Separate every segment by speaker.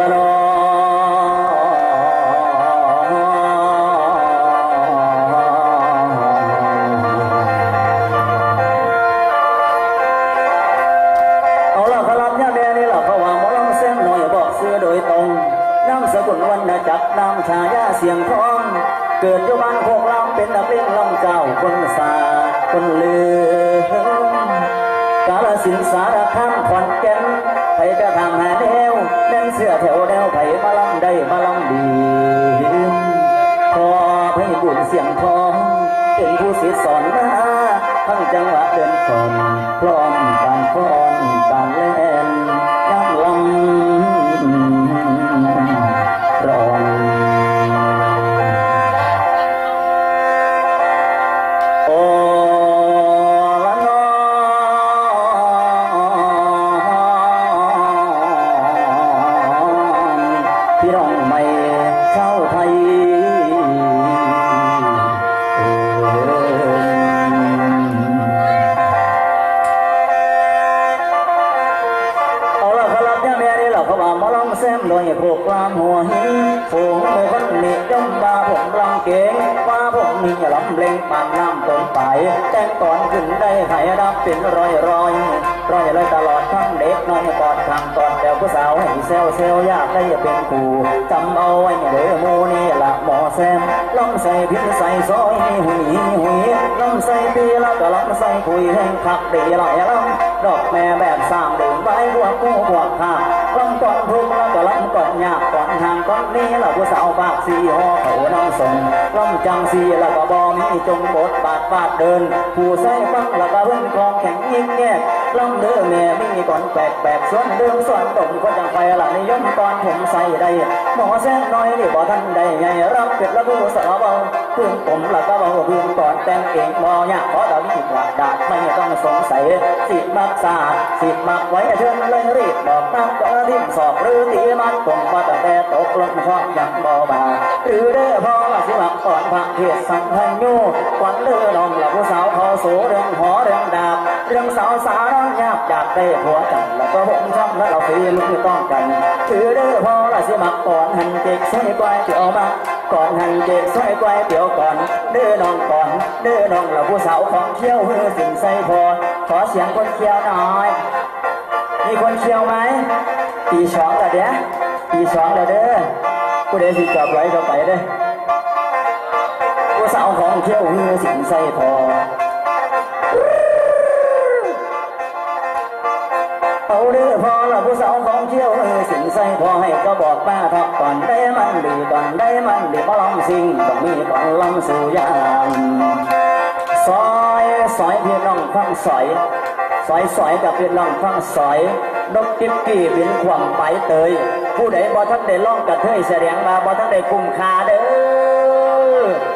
Speaker 1: ละนอเอาละขลับยาแดนี่ละพระว่ามอลังเสินหน่อยบอกเสือโดยตรงน้ำสะกดวันนะจับน้ำชายาเสียงพรคาคนสาคนเมขอนแก่น กระทำหาแนวแม่นเสื้อแถวแนวไผมาลำได้มาลำดีพอให้บุญเสียงทองเป็นผู้สิสอนมาทั้งจังหวะเดินก่อนพร้อมกางฟ้อนกางเล่น เจ้าไทยแซมหน่วยโคกลามหัวหินฝูงโมกันนี่จ้องตาผมรังเกง ว่าผมมีลำเลงปานน้ำต้นไปแต่งตอนขึ้นได้ให้รับเป็นรอยรอยรอยเลยตลอดทั้งเด็กน้อยกอดทางตอนแต่ผู้สาวให้เซลเซลยากได้เป็นกูจำเอาไว้เด้อมูนี่ละหมอแซมลำใส่พินใส่ซอยหุยหุยลำใส่ปีละก็ลำใส่คุยแห่งคักดีหลายลำ ดอกแม่แบบสามดื่มใบพวกกูพวข้าลำก่อนทุกแล้วก็ลำก่อนยากก่อนทางก่อนนี้ละผู้สาวปากสีหอเขานำส่งลำจังสีแล้วก็บอมีจงบทบาทฟาดเดิน ผู้ใส่ฟังแล้วก็เพิ่งคองแข็งยิ่งแง่ลำเด้อแม่มีก่อนแปลกแปลกส่วนเรื่องส่วนตรงก็จังไฟละนิยมตอนผมใส่ได้หมอแซงน้อยนี่บ่ทันได้ไงรับเป็ดแล้วผู้สาวเบา เพื่อนผมแล้วก็เบาเพื่อนก่อนแต่งเองบ่ยเพราะเรามีกว่าดาดไม่ต้องสงสัยสิมักษาสิมักไว้เชิญเลยรีบบอกตามก็ทิมสอบหรือตีมันคงว่าแต่แต่ตกลงชอบอย่างบ่บาหรือเด้อพอละสิมักก่อนพระเทศสังฆโยก่อนเด้อน้องละผู้สาวเขาโสเรื่องหอเรื่องดาบเรื่องสาวสาร้องยากจากได้ผัวจังแล้วก็ผมช่ำแล้วเราฝีมือต้องกันถือเด้อพอละสิมักก่อนหันเจ็กสวยกว่าเดียวมา ก่อนหันเจ็กสวยกว่าเดี๋ยวก่อน เด้อน้องก่อน เด้อน้องละผู้สาวของเที่ยวฮือสิ่งใส่พอ ขอเสียงคนเที่ยวหน่อย มีคนเที่ยวไหมปีสองแล้วเด้อปีสองแล้วเด้อผู้ใดสิจับไว้ก็ไปเด้อผู้สาวของเที่ยวฮือสิ่งใส่พอเอาเรือพอละผู้สาวของเที่ยวเออสินใส่พอให้ก็บอกป้าทัก่อนได้นดีก่อนได้ มันเดีพอลองสิ่งต้องมีก่อนลำสู่ยามซอยซอยพี่น้องฟังซอยซอยซอยกับพี่น้องฟังซอยนกติ๊บกี้บินขวางไปเตย ผู้ใดบ่ทันได้ล่องกระเทยแสดงมาบ่ทันได้กุมคาเด้อ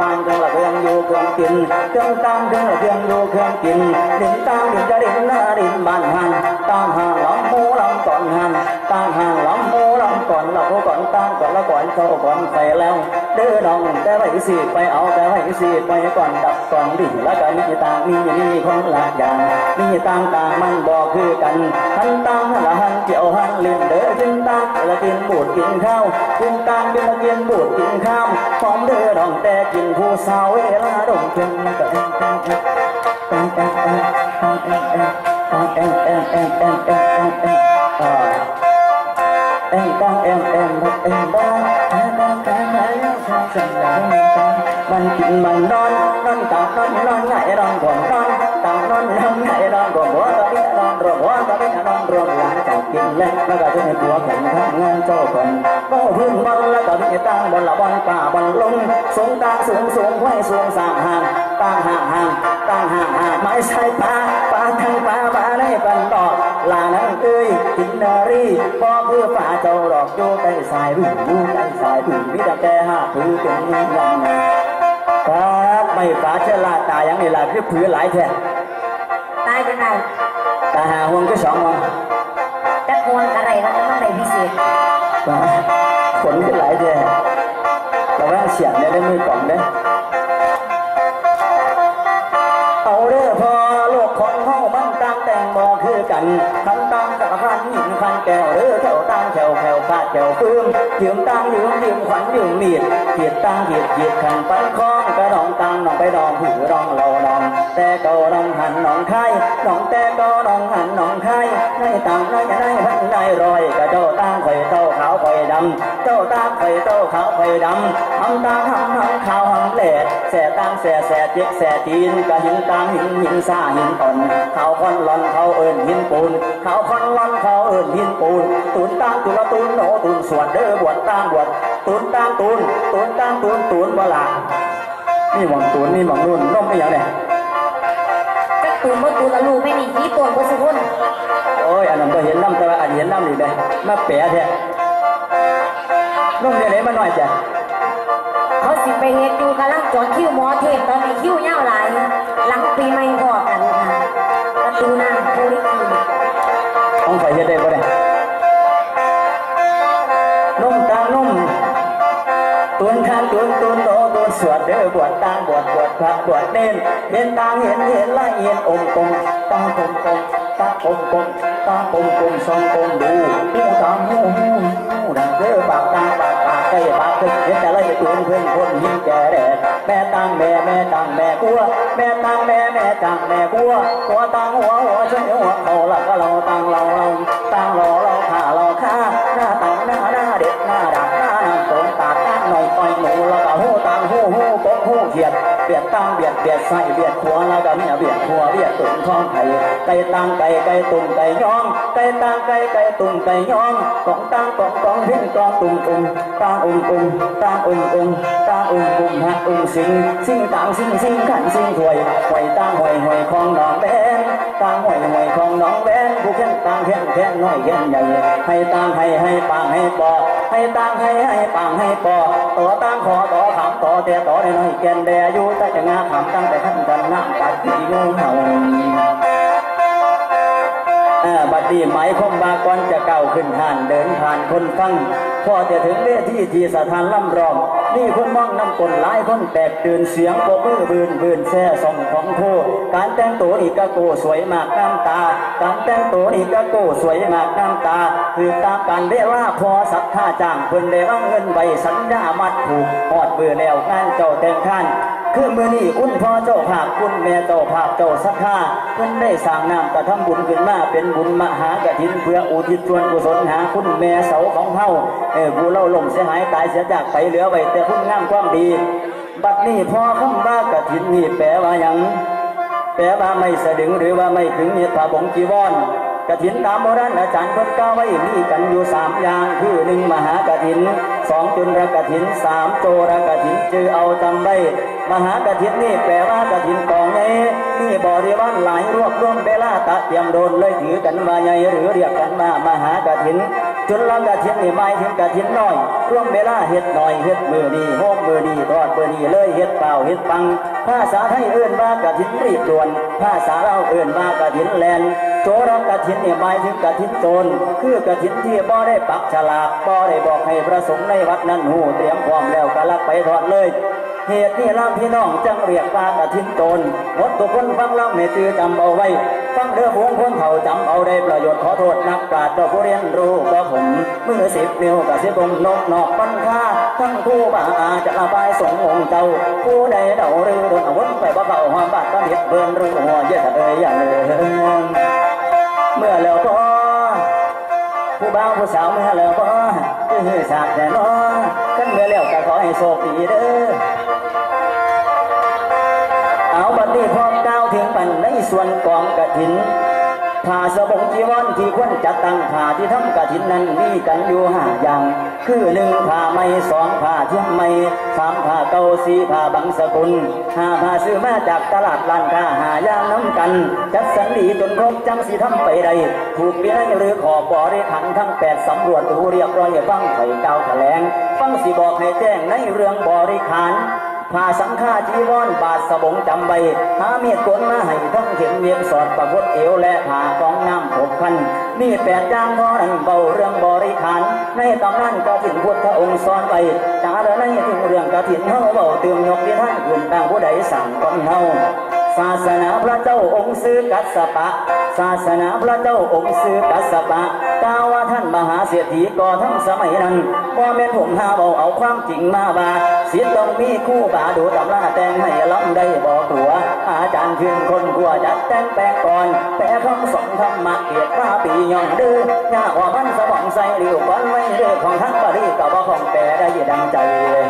Speaker 1: ตางเครื่องละเครื่องอยู่เครื่องกินเครื่องตางเครื่องละเครื่องอยู่เครื่องกินดินตางดินจะดินหน้าดินบ้านหันตางห่างลำหมูลำก่อนหันตางห่างลำหมูลำก่อนละผู้ก่อนตางก่อนละก่อนเข้าก่อนไปแล้วเด้อน้องแต่ไปสิไปเอาแต่ไปสิไปก่อนดับก่อนดิ่งแล้วก็มีตางมีมีคนละอย่างมีต่างตามันบอกคือกัน ผู้สาวเวลาดงเพิ่นก็เอ็งเอ็งเอ็งเอ็งเอ็งเอ็งเอ็งเอ็งเอ็งเอ็งเอ็งเอ็งเอ็งเอ็งเอ็งเอ็งเอ็งอ่า em con em em một em ba hai con cái mấy sao chẳng là mình chuyện mình non non tạo non non ngại non còn non tạo non non ngại non còn bố กินเล่นแล้วก็จะในตัวแข่งทั้งานเจ้าคนก็พื้นบอลแล้วก็มีตั้งบนละบอลป่าบอลลงสูงต่างสูงสูงไว้สูงสางห่างต่างห่างห่างต่างห่างห่างไม้ใช่ป่าป่าทั้งป่าป่าในปันดอกลานังเอ้ยกินนารีพอเพื่อป่าเจ้าดอกโยใต้สายผู้งยู่ใต้สายผู้มิตรแต่ห้าถือเป็นยังไงป้าไม่ฟ้าเชลาตายังนี่ลาะคือผือหลายแท้
Speaker 2: ตายยังไง
Speaker 1: ตาหาห่วงก็สองมอง
Speaker 2: จักควงอะไรแล้วมันไรพิเศษ
Speaker 1: ขฝนขึ้นหลายแดแต่ว่าเสียงได้ได้มือกล่องเด้เอาเด้อพอโลกของเฮามันต่างแต่งบ่คือกันทั้ง แถวฟาฟื้มยืมต่างยืมยืมขวัญยืมมีดเหียดตังเหียดเหียดขันปันคองกระดองตังน้องไปดองผือรองเรานองแต่ก็น้องหันน้องไข่น้องแต่ก็น้องหันน้องไข่ในตังในในพันในรอยกระเจ้าต่างไข่โตาขาวไข่ดำเจ้าต่างไข่เต้าขาวไข่ดำหำต่างหำหำขาวหำแหล่แส่ต่างแส่แส่เจ๊กแส่ตีนกะหินต่างหินหินซ่าหินตนเขาคอนหลอนเขาเอิญหินปูนเขาคอนหลอนเขาเอิญหินปูนตุนต่างตุละตุนโหนตุนสวดเด้อบวชต่างบวชตุนต่างตุนตุนต่างตุนตุนบลานี่หมองตุนนี่หมองนุ่นน้มไม่อย่างเนี่ย
Speaker 2: จักตูนบ่ตูนละลูกไม่มีขี้ตัวบ่สุคน
Speaker 1: โอ้ยอันนั้นก็เห็นน้ำแต่ว่าอันเห็นน้ำนี่เลยมาแปะแท้ น้องเนี่ยไหนมาหน่อยจ้ะ
Speaker 2: เขาสิไปเฮ็ดอยู่กำลังจอดคิวหมอเทศตอนนี้คิวยาวหลายหลังปีใหม่พอกันค่ะประตูน้ำโพลิคลินิก
Speaker 1: ของข่อยเฮ็ดได้บ่ได้นุ่มตามนุ่มตุนข้างตุนตุนโตตุนสวดเด้อบวชตางบวชบวชพระบวชเน้นเห็นตางเห็นเห็นไล่เห็นองค์กงตางกงกงตากงกงตากงกงสองกงดูหูตามหูหู แม่ตังแม่แม่ตังแม่กลัวแม่ตังแม่แม่ตังแม่กลัวหัวตังหัวหัวช่วยหัวเขาหลักก็เราตังเราเราตังเราเราข้าเราข้าหน้าตังหน้าหน้าเด็กหน้าดักหน้าน้ำตงตากน้าหน่อยปล่อยหนูเราก็หูตังหูหูกบหูเขียด บียดตังเบียดเบียดใส่เบียดหัวแล้วก็เมียเบียดหัวเบียดตุ่มท้องไก่ไก่ตังไก่ไก่ตุ่มไก่ย้องไก่ตังไก่ไก่ตุ่มไก่ย้องกองตังกองกองหิ้งกองตุ่มตุ่มตางอุ่มอุ่มตางอุ่มอุ่มตางอุ่มอุ่มหักอุ่มสิงสิงตางสิงสิงขันสิงถวยหวยตางหวยหวยของน้องแบน ตางหวยหวยของน้องแบนผู้แข่งตางแข่งแข่งน้อยแข่งใหญ่ให้ตางให้ให้ปางให้ปอให้ตางให้ให้ปางให้ปอต่อตางขอต่อขามต่อแต่ต่อได้น้อยแก่นแดอยู่แต่จะงาขามตั้งแต่ขั้นกันน้ำตัดที่งูเห่าอ่าบัดนี้หมายความว่าก่อนจะเก้าขึ้นห่านเดินผ่านคนฟัง พอจะถึงเวทีที่สถานล่ำรองนี่คนมองน้ำกลหลายคนแตกตื่นเสียงปรบมือบืนบืนแช่ส่องของโคการแต่งตัวนี่ก็โกสวยมากน้ำตา การแต่งตัวนี่ก็โกสวยมากน้ำตา คือตามการเวลาพอสักท่าจ้างเพิ่นได้ว่างเงินใบสัญญามัดผูกหอดเบื่อแล้วงานเจ้าแต่งท่าน คือเมื่อนี้คุณพ่อเจ้าภาพคุณแม่เจ้าภาพเจ้าสักข้าเพิ่นได้สร้างน้ำกระทำบุญขึ้นมาเป็นบุญมหากฐินเพื่ออุทิศส่วนกุศลหาคุณแม่เสาของเฮาเออผู้เล่าลมเสียหายตายเสียจากไปเหลือไว้แต่คุณงามความดี บัดนี้พ่อคำว่ากฐินนี่แปลว่าหยังแปลว่าไม่สะดึงหรือว่าไม่ถึงเนี่ยผ้าบงจีวร กฐินตามโบราณอาจารย์เพิ่นกล่าวไว้มีกันอยู่สามอย่างคือหนึ่งมหากฐินสองจุลกฐินสามโจรกฐินจือเอาจำไว้มหากฐินนี่แปลว่ากฐินกองใหญ่นี่บริวารหลายรวบรวมเวลาตะเตรียมโดนเลยถือกันว่าใหญ่หรือเรียกกันว่ามหากฐินจุลกฐินนี่หมายถึงกฐินน้อยร่วมเวลาเฮ็ดหน่อยเฮ็ดมือดีโฮมมือดีทอดมือดีเลยเฮ็ดเปล่าเฮ็ดปังภาษาไทยเอื่นว่ากฐินรีบด่วนภาษาเราเอื่นว่ากฐินแลน โจรกฐินเนี่ยหมายถึงกฐินโจรคือกฐินที่บ่ได้ปักฉลากบ่ได้บอกให้พระสงฆ์ในวัดนั้นหูเตรียมพร้อมแล้วก็ลักไปทอดเลย เหตุนี้ล่ามพี่น้องจังเรียกว่ากฐินโจรหมดทุกคนฟังล่ำให้จือจำเอาไว้ ฟังเด้อพวงคนเฒ่าจำเอาได้ประโยชน์ขอโทษนักปราชญ์เจ้าผู้เรียนรู้ก็ผมมือสิบนิ้วกับสิบงนกนอกปันค่าทั้งคู่บาอาจะระบายสงองค์เจ้าผู้ใดเดาหรือโดนอาวุธไปบ่เข้าหอมบาดก็เห็ดเบิ่นรู้หัวเยอะเอ้ยอย่าเลย เมื่อแล้วก็ผู้บ่าวผู้สาวเมื่อแล้วบ่คือสากแต่น้อกันเมื่อแล้วก็ขอให้โชคดีเด้อเอาบัดนี้พร้อมก้าวถึงปันในส่วนกองกระถิน ผ้าสบงจีวรที่ควรจัดตั้งผ้าที่ทำกฐินนั้นมีกันอยู่ห้าอย่าง คือหนึ่งผ้าไหมสองผ้าเทียมไหมสามผ้าเกาสีผ้าบังสกุลห้าผ้าซื้อมาจากตลาดร้านค้าหายางน้ำกัน จัดสรรดีจนครบจังสีทำไปใดถูกเบี้ยหรือขอบบริขันทั้งแปดสำรวจดูเรียบร้อยฟังไข่เก้าแถลงฟังสีบอกให้แจ้งในเรื่องบริขาร ผ้าสังฆาจีวรบาทสบงจำใบหาเมียดกลมาให้ทั้งเข็มเวียนสอดประพดเอวและผ้ากองน้ำหกพันมีแปดจางพอนังเบาเรื่องบริขารในตำนานก็ถินพุทธองค์สอนไปจาระในถึงเรื่องกระถินเฮาเบาเตืองยกที่ท่านคุณต่างผู้ใดสั่งคนเฮา ศาสนาพระเจ้าองค์ซื้อกัสปะ ศาสนาพระเจ้าองค์ซื้อกัสปะกล่าวว่าท่านมหาเศรษฐีก่อทั้งสมัยนั้นบ่แม่นผมหาเบาเอาความจริงมาบาศิษย์ต้องมีคู่บาดูตำราแต่งให้ล้ำได้บอกตัว อาจารย์ขึ้นคนกลัวจัดแต่งแปลงก่อนแต่คำสอนธรรมะเกียรติว่าปียองดื้อยากว่ามันสมองใส่เหลียวก้อนไว้เด้องของทั้งบริกับว่าของแต่ได้ดังใจเลย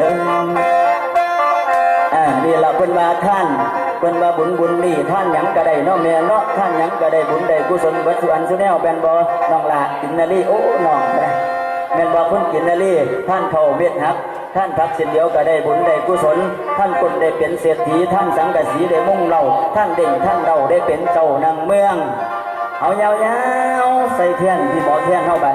Speaker 1: อ่านี่เราเป็นว่าท่าน เป็นว่าบุญบุญนี่ท่านหยังก็ได้เนาะแม่เนาะท่านหยังก็ได้บุญได้กุศลเบัดสุอันสุแนวเป็นบ่น้องลากินนาลีโอ้น้องนะแม่นบ่เพิ่นกินนาลีท่านเข้าเม็ดฮักท่านทักสินเดียวก็ได้บุญได้กุศล ท่านคนได้เป็นเศรษฐีท่านสังกสีได้มุ่งเราท่านเด่งท่านเราได้เป็นเจ้านางเมือง เอายาวๆใส่เทียนที่หมอเทียนเข้าไป